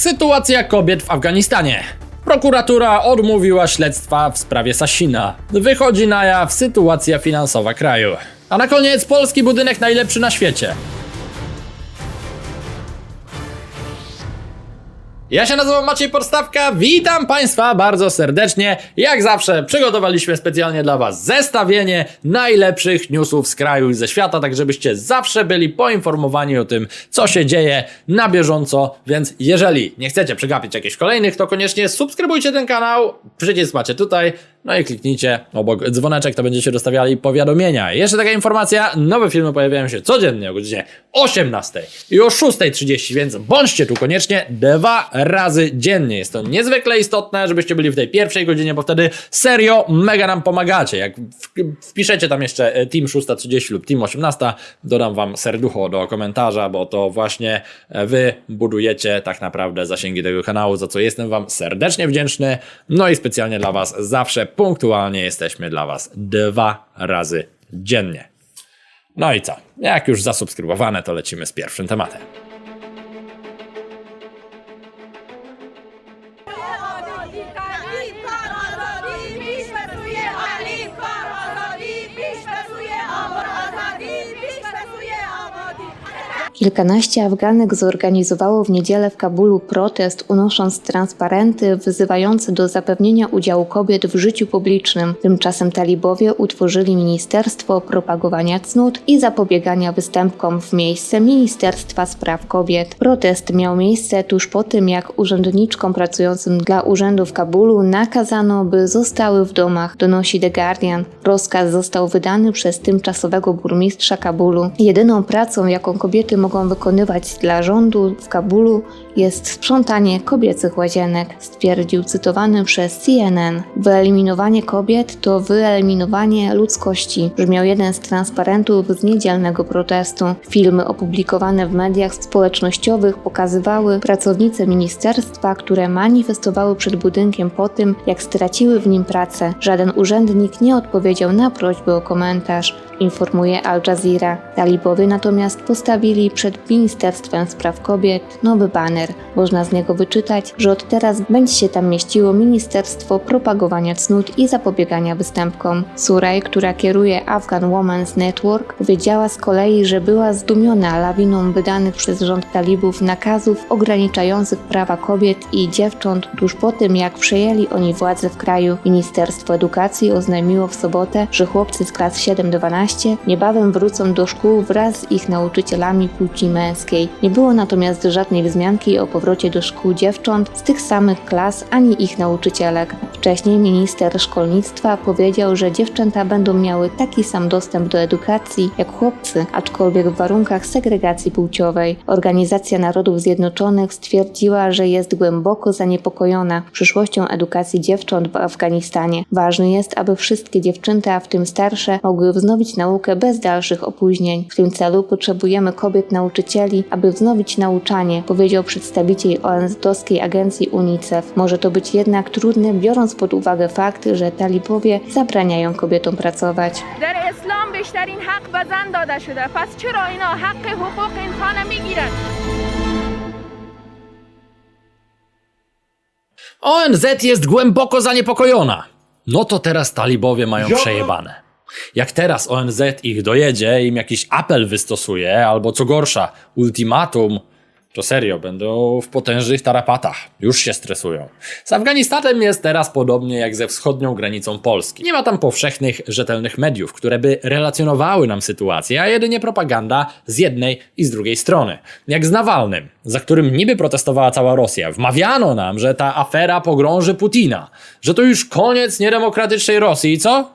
Sytuacja kobiet w Afganistanie. Prokuratura odmówiła śledztwa w sprawie Sasina. Wychodzi na jaw sytuacja finansowa kraju. A na koniec polski budynek najlepszy na świecie. Ja się nazywam Maciej Podstawka, witam Państwa bardzo serdecznie. Jak zawsze przygotowaliśmy specjalnie dla Was zestawienie najlepszych newsów z kraju i ze świata, tak żebyście zawsze byli poinformowani o tym, co się dzieje na bieżąco. Więc jeżeli nie chcecie przegapić jakichś kolejnych, to koniecznie subskrybujcie ten kanał, przycisk macie tutaj, no i kliknijcie obok dzwoneczek, to będziecie dostawiali powiadomienia. Jeszcze taka informacja, nowe filmy pojawiają się codziennie o godzinie 18 i o 6.30, więc bądźcie tu koniecznie dwa razy dziennie. Jest to niezwykle istotne, żebyście byli w tej pierwszej godzinie, bo wtedy serio mega nam pomagacie. Jak wpiszecie tam jeszcze e, Team 630 lub Team 18, dodam wam serducho do komentarza, bo to właśnie e, wy budujecie tak naprawdę zasięgi tego kanału, za co jestem wam serdecznie wdzięczny. No i specjalnie dla was zawsze punktualnie jesteśmy dla was dwa razy dziennie. No i co? Jak już zasubskrybowane, to lecimy z pierwszym tematem. Kilkanaście Afganek zorganizowało w niedzielę w Kabulu protest, unosząc transparenty wzywające do zapewnienia udziału kobiet w życiu publicznym. Tymczasem talibowie utworzyli Ministerstwo Propagowania Cnót i Zapobiegania Występkom w miejsce Ministerstwa Spraw Kobiet. Protest miał miejsce tuż po tym, jak urzędniczkom pracującym dla urzędu w Kabulu nakazano, by zostały w domach, donosi The Guardian. Rozkaz został wydany przez tymczasowego burmistrza Kabulu. Jedyną pracą, jaką kobiety mogą wykonywać dla rządu w Kabulu jest sprzątanie kobiecych łazienek, stwierdził cytowany przez CNN. Wyeliminowanie kobiet to wyeliminowanie ludzkości, brzmiał jeden z transparentów z niedzielnego protestu. Filmy opublikowane w mediach społecznościowych pokazywały pracownice ministerstwa, które manifestowały przed budynkiem po tym, jak straciły w nim pracę. Żaden urzędnik nie odpowiedział na prośby o komentarz informuje Al Jazeera. Talibowie natomiast postawili przed Ministerstwem Spraw Kobiet nowy baner. Można z niego wyczytać, że od teraz będzie się tam mieściło Ministerstwo Propagowania Cnót i Zapobiegania Występkom. Suraj, która kieruje Afghan Women's Network, powiedziała z kolei, że była zdumiona lawiną wydanych przez rząd talibów nakazów ograniczających prawa kobiet i dziewcząt tuż po tym, jak przejęli oni władzę w kraju. Ministerstwo Edukacji oznajmiło w sobotę, że chłopcy z klas 7-12 niebawem wrócą do szkół wraz z ich nauczycielami płci męskiej. Nie było natomiast żadnej wzmianki o powrocie do szkół dziewcząt z tych samych klas ani ich nauczycielek. Wcześniej minister szkolnictwa powiedział, że dziewczęta będą miały taki sam dostęp do edukacji jak chłopcy, aczkolwiek w warunkach segregacji płciowej. Organizacja Narodów Zjednoczonych stwierdziła, że jest głęboko zaniepokojona przyszłością edukacji dziewcząt w Afganistanie. Ważne jest, aby wszystkie dziewczęta, w tym starsze, mogły wznowić naukę bez dalszych opóźnień. W tym celu potrzebujemy kobiet nauczycieli, aby wznowić nauczanie, powiedział przedstawiciel ONZ-owskiej agencji UNICEF. Może to być jednak trudne, biorąc pod uwagę fakt, że talibowie zabraniają kobietom pracować. ONZ jest głęboko zaniepokojona. No to teraz talibowie mają przejebane. Jak teraz ONZ ich dojedzie, im jakiś apel wystosuje, albo co gorsza, ultimatum, to serio, będą w potężnych tarapatach. Już się stresują. Z Afganistanem jest teraz podobnie jak ze wschodnią granicą Polski. Nie ma tam powszechnych, rzetelnych mediów, które by relacjonowały nam sytuację, a jedynie propaganda z jednej i z drugiej strony. Jak z Nawalnym, za którym niby protestowała cała Rosja. Wmawiano nam, że ta afera pogrąży Putina, że to już koniec niedemokratycznej Rosji co?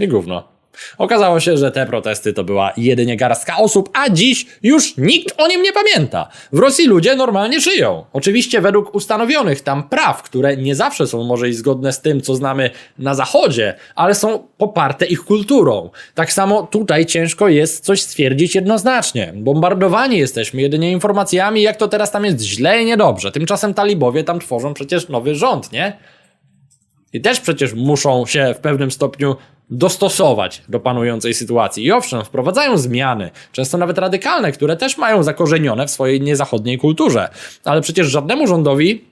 I gówno. Okazało się, że te protesty to była jedynie garstka osób, a dziś już nikt o nim nie pamięta. W Rosji ludzie normalnie żyją. Oczywiście według ustanowionych tam praw, które nie zawsze są może i zgodne z tym, co znamy na zachodzie, ale są poparte ich kulturą. Tak samo tutaj ciężko jest coś stwierdzić jednoznacznie. Bombardowani jesteśmy jedynie informacjami, jak to teraz tam jest źle i niedobrze. Tymczasem talibowie tam tworzą przecież nowy rząd, nie? I też przecież muszą się w pewnym stopniu dostosować do panującej sytuacji. I owszem, wprowadzają zmiany, często nawet radykalne, które też mają zakorzenione w swojej niezachodniej kulturze. Ale przecież żadnemu rządowi,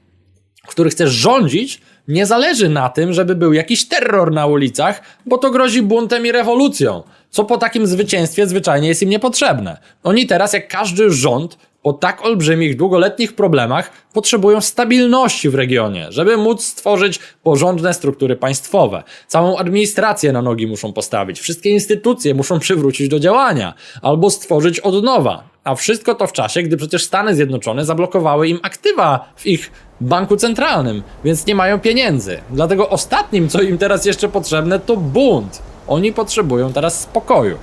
który chce rządzić, nie zależy na tym, żeby był jakiś terror na ulicach, bo to grozi buntem i rewolucją. Co po takim zwycięstwie zwyczajnie jest im niepotrzebne. Oni teraz, jak każdy rząd, po tak olbrzymich, długoletnich problemach potrzebują stabilności w regionie, żeby móc stworzyć porządne struktury państwowe. Całą administrację na nogi muszą postawić, wszystkie instytucje muszą przywrócić do działania albo stworzyć od nowa. A wszystko to w czasie, gdy przecież Stany Zjednoczone zablokowały im aktywa w ich banku centralnym, więc nie mają pieniędzy. Dlatego ostatnim, co im teraz jeszcze potrzebne, to bunt. Oni potrzebują teraz spokoju.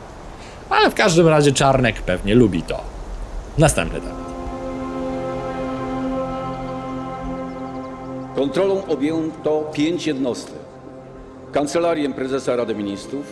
Ale w każdym razie Czarnek pewnie lubi to. Następny temat. Kontrolą objęto pięć jednostek. Kancelarię Prezesa Rady Ministrów,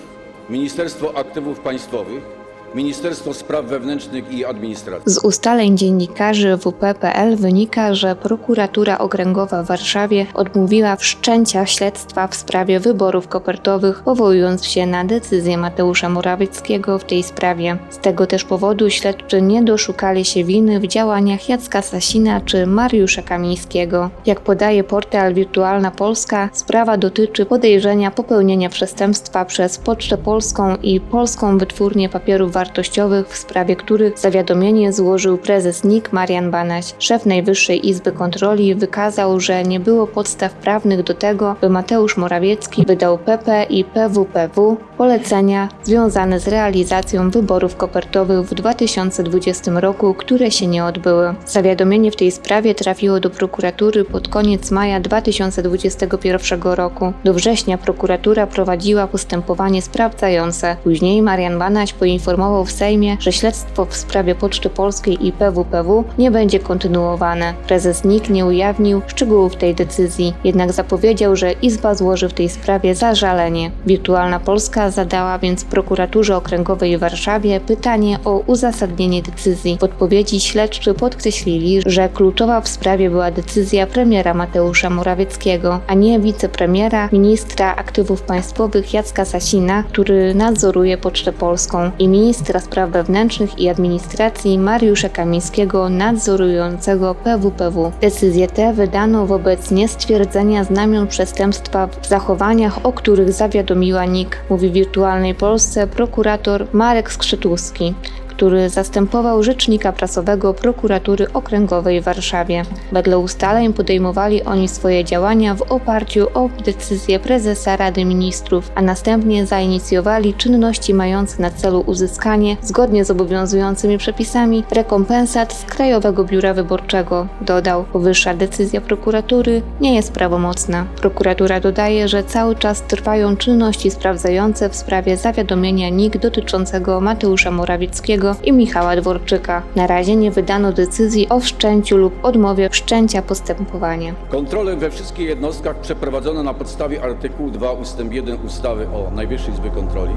Ministerstwo Aktywów Państwowych, Ministerstwo Spraw Wewnętrznych i Administracji. Z ustaleń dziennikarzy WP.pl wynika, że prokuratura okręgowa w Warszawie odmówiła wszczęcia śledztwa w sprawie wyborów kopertowych, powołując się na decyzję Mateusza Morawieckiego w tej sprawie. Z tego też powodu śledczy nie doszukali się winy w działaniach Jacka Sasina czy Mariusza Kamińskiego. Jak podaje portal Wirtualna Polska, sprawa dotyczy podejrzenia popełnienia przestępstwa przez Pocztę Polską i Polską Wytwórnię Papierów Wartościowych, w sprawie których zawiadomienie złożył prezes NIK Marian Banaś. Szef Najwyższej Izby Kontroli wykazał, że nie było podstaw prawnych do tego, by Mateusz Morawiecki wydał PP i PWPW polecenia związane z realizacją wyborów kopertowych w 2020 roku, które się nie odbyły. Zawiadomienie w tej sprawie trafiło do prokuratury pod koniec maja 2021 roku. Do września prokuratura prowadziła postępowanie sprawdzające. Później Marian Banaś poinformował w Sejmie, że śledztwo w sprawie Poczty Polskiej i PWPW nie będzie kontynuowane. Prezes NIK nie ujawnił szczegółów tej decyzji, jednak zapowiedział, że Izba złoży w tej sprawie zażalenie. Wirtualna Polska zadała więc prokuraturze okręgowej w Warszawie pytanie o uzasadnienie decyzji. W odpowiedzi śledczy podkreślili, że kluczowa w sprawie była decyzja premiera Mateusza Morawieckiego, a nie wicepremiera, ministra aktywów państwowych Jacka Sasina, który nadzoruje Pocztę Polską i ministra spraw wewnętrznych i administracji Mariusza Kamińskiego nadzorującego PWPW. Decyzję tę wydano wobec niestwierdzenia znamion przestępstwa w zachowaniach, o których zawiadomiła NIK, mówi w wirtualnej Polsce prokurator Marek Skrzytuski który zastępował rzecznika prasowego prokuratury okręgowej w Warszawie. Wedle ustaleń podejmowali oni swoje działania w oparciu o decyzję prezesa Rady Ministrów, a następnie zainicjowali czynności mające na celu uzyskanie, zgodnie z obowiązującymi przepisami, rekompensat z Krajowego Biura Wyborczego. Dodał, powyższa decyzja prokuratury nie jest prawomocna. Prokuratura dodaje, że cały czas trwają czynności sprawdzające w sprawie zawiadomienia NIK dotyczącego Mateusza Morawieckiego i Michała Dworczyka. Na razie nie wydano decyzji o wszczęciu lub odmowie wszczęcia postępowania. Kontrole we wszystkich jednostkach przeprowadzono na podstawie artykułu 2 ust. 1 ustawy o Najwyższej Izbie Kontroli.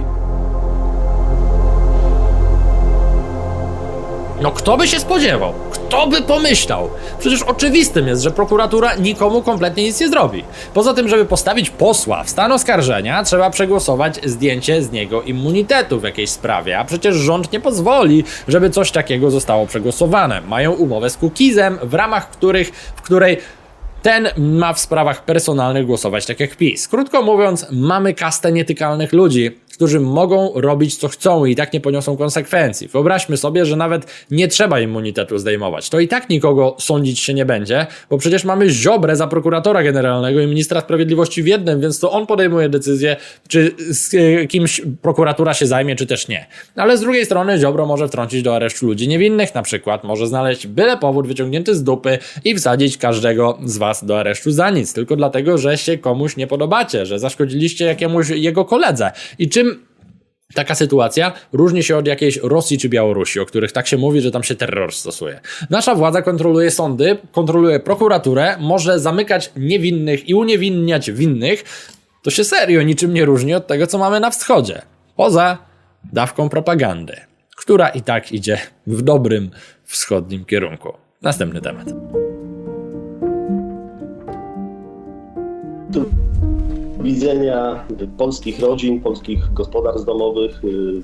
No kto by się spodziewał? Kto by pomyślał? Przecież oczywistym jest, że prokuratura nikomu kompletnie nic nie zrobi. Poza tym, żeby postawić posła w stan oskarżenia, trzeba przegłosować zdjęcie z niego immunitetu w jakiejś sprawie, a przecież rząd nie pozwoli, żeby coś takiego zostało przegłosowane. Mają umowę z Kukizem, w ramach których, w której ten ma w sprawach personalnych głosować tak jak PiS. Krótko mówiąc, mamy kastę nietykalnych ludzi, którzy mogą robić co chcą i tak nie poniosą konsekwencji. Wyobraźmy sobie, że nawet nie trzeba immunitetu zdejmować. To i tak nikogo sądzić się nie będzie, bo przecież mamy Ziobrę za prokuratora generalnego i ministra sprawiedliwości w jednym, więc to on podejmuje decyzję, czy z e, kimś prokuratura się zajmie, czy też nie. Ale z drugiej strony Ziobro może wtrącić do aresztu ludzi niewinnych na przykład, może znaleźć byle powód wyciągnięty z dupy i wsadzić każdego z was do aresztu za nic, tylko dlatego, że się komuś nie podobacie, że zaszkodziliście jakiemuś jego koledze. I czym Taka sytuacja różni się od jakiejś Rosji czy Białorusi, o których tak się mówi, że tam się terror stosuje. Nasza władza kontroluje sądy, kontroluje prokuraturę, może zamykać niewinnych i uniewinniać winnych. To się serio niczym nie różni od tego, co mamy na wschodzie. Poza dawką propagandy, która i tak idzie w dobrym wschodnim kierunku. Następny temat. Widzenia polskich rodzin, polskich gospodarstw domowych, y,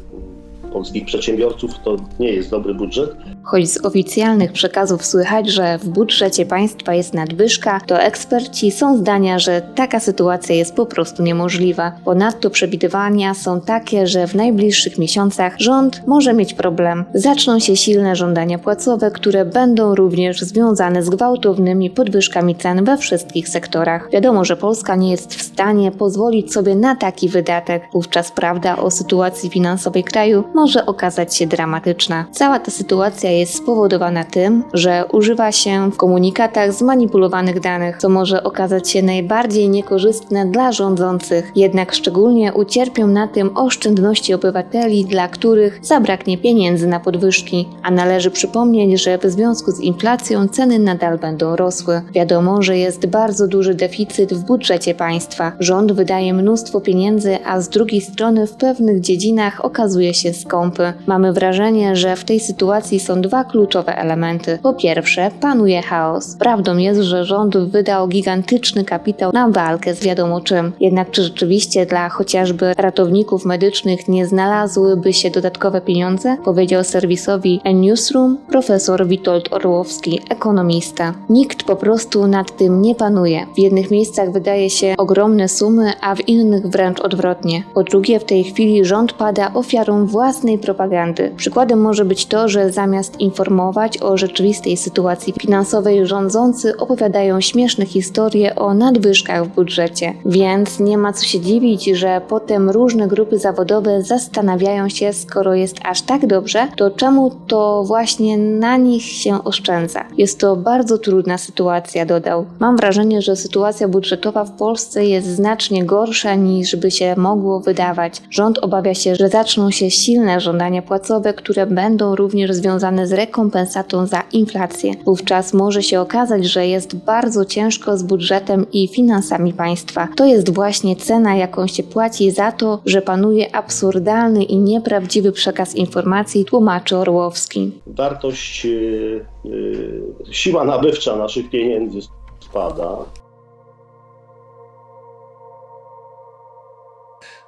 polskich przedsiębiorców to nie jest dobry budżet. Choć z oficjalnych przekazów słychać, że w budżecie państwa jest nadwyżka, to eksperci są zdania, że taka sytuacja jest po prostu niemożliwa. Ponadto przewidywania są takie, że w najbliższych miesiącach rząd może mieć problem. Zaczną się silne żądania płacowe, które będą również związane z gwałtownymi podwyżkami cen we wszystkich sektorach. Wiadomo, że Polska nie jest w stanie pozwolić sobie na taki wydatek. Wówczas prawda o sytuacji finansowej kraju może okazać się dramatyczna. Cała ta sytuacja jest spowodowana tym, że używa się w komunikatach zmanipulowanych danych, co może okazać się najbardziej niekorzystne dla rządzących. Jednak szczególnie ucierpią na tym oszczędności obywateli, dla których zabraknie pieniędzy na podwyżki. A należy przypomnieć, że w związku z inflacją ceny nadal będą rosły. Wiadomo, że jest bardzo duży deficyt w budżecie państwa. Rząd wydaje mnóstwo pieniędzy, a z drugiej strony w pewnych dziedzinach okazuje się skąpy. Mamy wrażenie, że w tej sytuacji są dwa kluczowe elementy. Po pierwsze, panuje chaos. Prawdą jest, że rząd wydał gigantyczny kapitał na walkę z wiadomo czym. Jednak czy rzeczywiście dla chociażby ratowników medycznych nie znalazłyby się dodatkowe pieniądze? Powiedział serwisowi Newsroom profesor Witold Orłowski, ekonomista. Nikt po prostu nad tym nie panuje. W jednych miejscach wydaje się ogromne sumy, a w innych wręcz odwrotnie. Po drugie, w tej chwili rząd pada ofiarą własnej propagandy. Przykładem może być to, że zamiast informować o rzeczywistej sytuacji finansowej, rządzący opowiadają śmieszne historie o nadwyżkach w budżecie. Więc nie ma co się dziwić, że potem różne grupy zawodowe zastanawiają się, skoro jest aż tak dobrze, to czemu to właśnie na nich się oszczędza. Jest to bardzo trudna sytuacja, dodał. Mam wrażenie, że sytuacja budżetowa w Polsce jest znacznie gorsza niż by się mogło wydawać. Rząd obawia się, że zaczną się silne żądania płacowe, które będą również związane z rekompensatą za inflację. Wówczas może się okazać, że jest bardzo ciężko z budżetem i finansami państwa. To jest właśnie cena, jaką się płaci za to, że panuje absurdalny i nieprawdziwy przekaz informacji, tłumaczy Orłowski. Wartość, y, y, siła nabywcza naszych pieniędzy spada.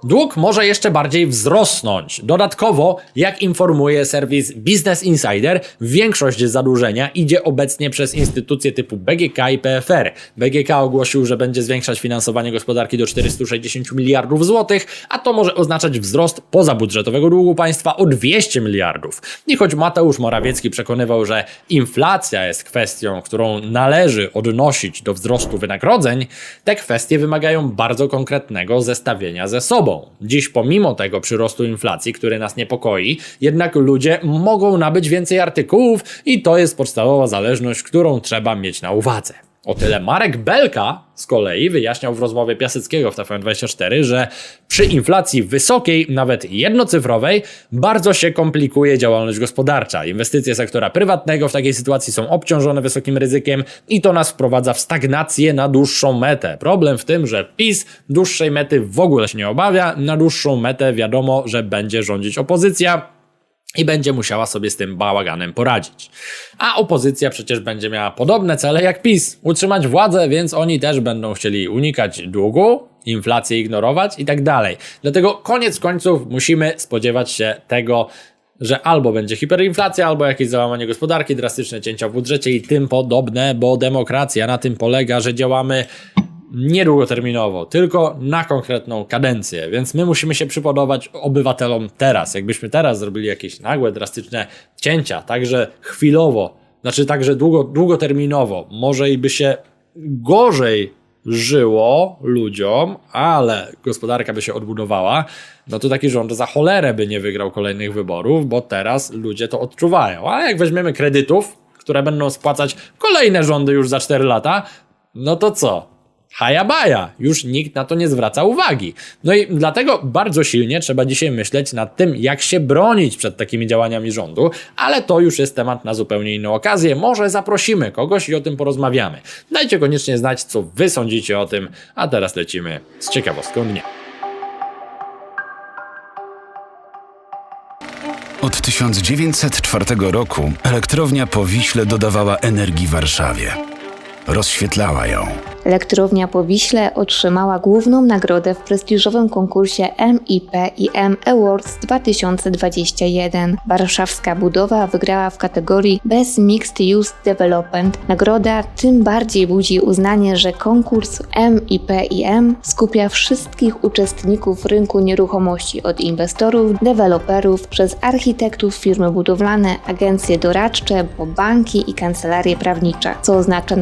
Dług może jeszcze bardziej wzrosnąć. Dodatkowo, jak informuje serwis Business Insider, większość zadłużenia idzie obecnie przez instytucje typu BGK i PFR. BGK ogłosił, że będzie zwiększać finansowanie gospodarki do 460 miliardów złotych, a to może oznaczać wzrost pozabudżetowego długu państwa o 200 miliardów. I choć Mateusz Morawiecki przekonywał, że inflacja jest kwestią, którą należy odnosić do wzrostu wynagrodzeń, te kwestie wymagają bardzo konkretnego zestawienia ze sobą. Dziś pomimo tego przyrostu inflacji, który nas niepokoi, jednak ludzie mogą nabyć więcej artykułów i to jest podstawowa zależność, którą trzeba mieć na uwadze. O tyle Marek Belka z kolei wyjaśniał w rozmowie Piaseckiego w TVN24, że przy inflacji wysokiej, nawet jednocyfrowej, bardzo się komplikuje działalność gospodarcza. Inwestycje sektora prywatnego w takiej sytuacji są obciążone wysokim ryzykiem i to nas wprowadza w stagnację na dłuższą metę. Problem w tym, że PiS dłuższej mety w ogóle się nie obawia, na dłuższą metę wiadomo, że będzie rządzić opozycja, i będzie musiała sobie z tym bałaganem poradzić. A opozycja przecież będzie miała podobne cele jak PiS utrzymać władzę, więc oni też będą chcieli unikać długu, inflację ignorować i tak dalej. Dlatego koniec końców musimy spodziewać się tego, że albo będzie hiperinflacja, albo jakieś załamanie gospodarki, drastyczne cięcia w budżecie i tym podobne, bo demokracja na tym polega, że działamy niedługoterminowo, tylko na konkretną kadencję, więc my musimy się przypodobać obywatelom teraz. Jakbyśmy teraz zrobili jakieś nagłe, drastyczne cięcia, także chwilowo, znaczy także długo, długoterminowo, może i by się gorzej żyło ludziom, ale gospodarka by się odbudowała, no to taki rząd za cholerę by nie wygrał kolejnych wyborów, bo teraz ludzie to odczuwają. A jak weźmiemy kredytów, które będą spłacać kolejne rządy już za 4 lata, no to co? Hajabaja, już nikt na to nie zwraca uwagi. No i dlatego bardzo silnie trzeba dzisiaj myśleć nad tym, jak się bronić przed takimi działaniami rządu, ale to już jest temat na zupełnie inną okazję. Może zaprosimy kogoś i o tym porozmawiamy. Dajcie koniecznie znać, co wy sądzicie o tym, a teraz lecimy z ciekawostką dnia. Od 1904 roku elektrownia po Wiśle dodawała energii Warszawie. Rozświetlała ją. Elektrownia Powiśle otrzymała główną nagrodę w prestiżowym konkursie MIPIM Awards 2021. Warszawska budowa wygrała w kategorii Best Mixed Use Development. Nagroda tym bardziej budzi uznanie, że konkurs MIPIM skupia wszystkich uczestników rynku nieruchomości od inwestorów, deweloperów, przez architektów, firmy budowlane, agencje doradcze, po banki i kancelarie prawnicze. Co oznacza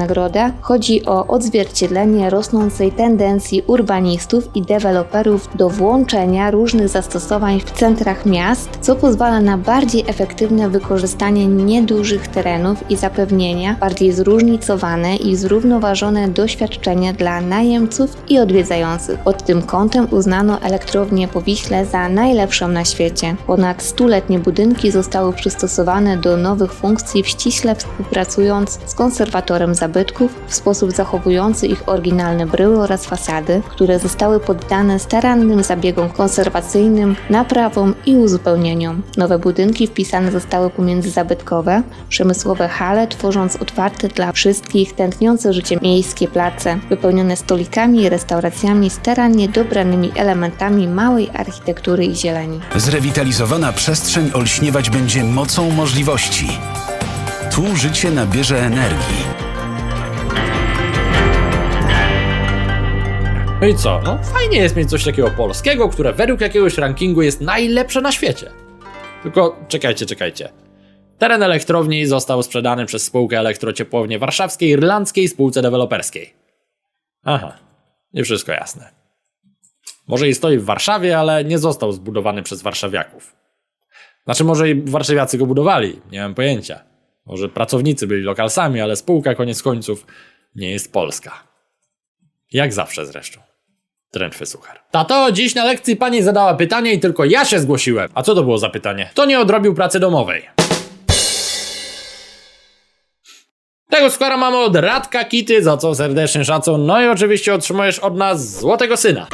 Chodzi o odzwierciedlenie rosnącej tendencji urbanistów i deweloperów do włączenia różnych zastosowań w centrach miast, co pozwala na bardziej efektywne wykorzystanie niedużych terenów i zapewnienia bardziej zróżnicowane i zrównoważone doświadczenie dla najemców i odwiedzających. Pod tym kątem uznano elektrownię Powiśle za najlepszą na świecie. Ponad stuletnie budynki zostały przystosowane do nowych funkcji ściśle współpracując z konserwatorem w sposób zachowujący ich oryginalne bryły oraz fasady, które zostały poddane starannym zabiegom konserwacyjnym, naprawom i uzupełnieniom. Nowe budynki wpisane zostały pomiędzy zabytkowe, przemysłowe hale, tworząc otwarte dla wszystkich tętniące życie miejskie place, wypełnione stolikami i restauracjami starannie dobranymi elementami małej architektury i zieleni. Zrewitalizowana przestrzeń olśniewać będzie mocą możliwości. Tu życie nabierze energii. No i co? No fajnie jest mieć coś takiego polskiego, które według jakiegoś rankingu jest najlepsze na świecie. Tylko czekajcie, czekajcie. Teren elektrowni został sprzedany przez spółkę Elektrociepłownie Warszawskiej Irlandzkiej Spółce Deweloperskiej. Aha, nie wszystko jasne. Może i stoi w Warszawie, ale nie został zbudowany przez warszawiaków. Znaczy, może i warszawiacy go budowali, nie mam pojęcia. Może pracownicy byli lokalsami, ale spółka koniec końców nie jest polska. Jak zawsze zresztą. Drętwy suchar. Tato, dziś na lekcji pani zadała pytanie i tylko ja się zgłosiłem. A co to było za pytanie? To nie odrobił pracy domowej. Tego skora mamy od Radka Kity, za co serdecznie szacun. No i oczywiście otrzymujesz od nas złotego syna.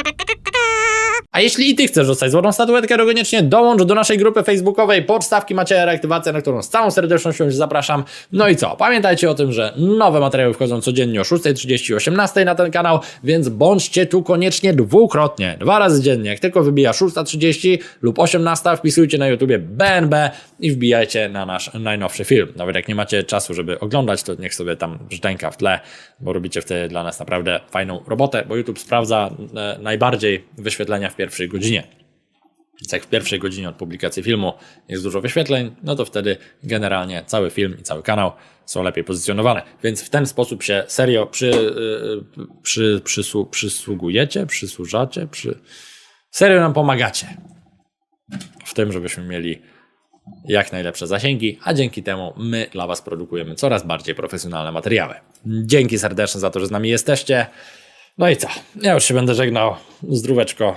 A jeśli i ty chcesz dostać złotą statuetkę, to koniecznie dołącz do naszej grupy facebookowej Podstawki Macieja Reaktywacja, na którą z całą serdecznością zapraszam. No i co? Pamiętajcie o tym, że nowe materiały wchodzą codziennie o 6.30 i 18.00 na ten kanał, więc bądźcie tu koniecznie dwukrotnie, dwa razy dziennie. Jak tylko wybija 6.30 lub 18.00, wpisujcie na YouTubie BNB i wbijajcie na nasz najnowszy film. Nawet jak nie macie czasu, żeby oglądać, to niech sobie tam brzdęka w tle, bo robicie wtedy dla nas naprawdę fajną robotę, bo YouTube sprawdza e, najbardziej wyświetlenia w pierwszej godzinie. Więc jak w pierwszej godzinie od publikacji filmu jest dużo wyświetleń, no to wtedy generalnie cały film i cały kanał są lepiej pozycjonowane. Więc w ten sposób się serio przy, yy, przy, przysu, przysługujecie, przysłużacie, przy... serio nam pomagacie w tym, żebyśmy mieli jak najlepsze zasięgi, a dzięki temu my dla Was produkujemy coraz bardziej profesjonalne materiały. Dzięki serdeczne za to, że z nami jesteście. No i co? Ja już się będę żegnał. Zdróweczko.